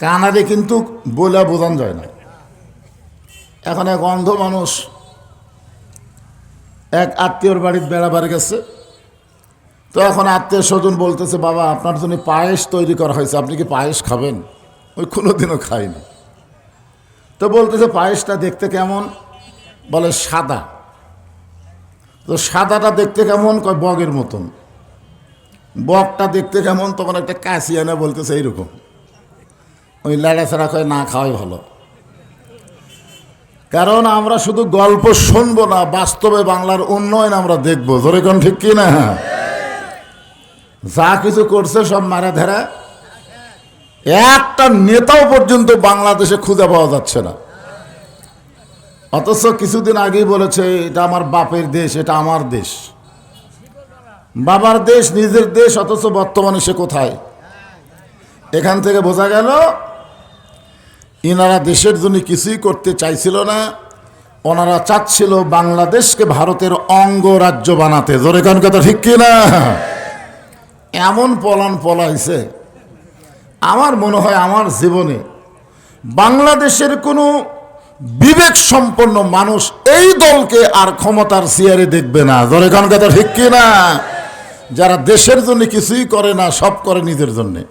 কানারে কিন্তু বলে বোঝান যায় না। এখন এক অন্ধ মানুষ এক আত্মীয়র বাড়ির বেড়াবার গেছে। তো এখন আত্মীয় স্বজন বলতেছে, বাবা, আপনার জন্য পায়েস তৈরি করা হয়েছে, আপনি কি পায়েস খাবেন? ওই কোনোদিনও খাইনি তো বলতেছে, পায়েসটা দেখতে কেমন? বলে, সাদা। তো সাদাটা দেখতে কেমন? কয়, বগের মতন। বকটা দেখতে কেমন? তখন একটা কাশি এনে বলতেছে, এইরকম। ওই লাড়াছাড়া করে না খাওয়াই ভালো। কারণ আমরা শুধু গল্প শুনব না, বাস্তবে বাংলার উন্নয়ন আমরা দেখব। ধরে কোন ঠিক কি না? যা কিছু করছে সব মারা ধরা। একটা নেতাও পর্যন্ত বাংলাদেশে খুঁজে পাওয়া যাচ্ছে না। অথচ কিছুদিন আগেই বলেছে, এটা আমার বাপের দেশ, এটা আমার দেশ। বাবার দেশ, নিজের দেশ, অথচ বর্তমানে সে কোথায়? এখান থেকে বোঝা গেল ইনারা দেশের জন্য কিছুই করতে চাইছিল না। ওনারা চাচ্ছিল বাংলাদেশকে ভারতের অঙ্গরাজ্য বানাতে। জোরে কান কথা ঠিক কি না এমন পলান পলাইছে। আমার মনে হয় আমার জীবনে বাংলাদেশের কোনো বিবেক সম্পন্ন মানুষ এই দলকে আর ক্ষমতার চেয়ারে দেখবে না। জোরে কান কথা ঠিক কি না যারা দেশের জন্য কিছুই করে না, সব করে নিজের জন্যে।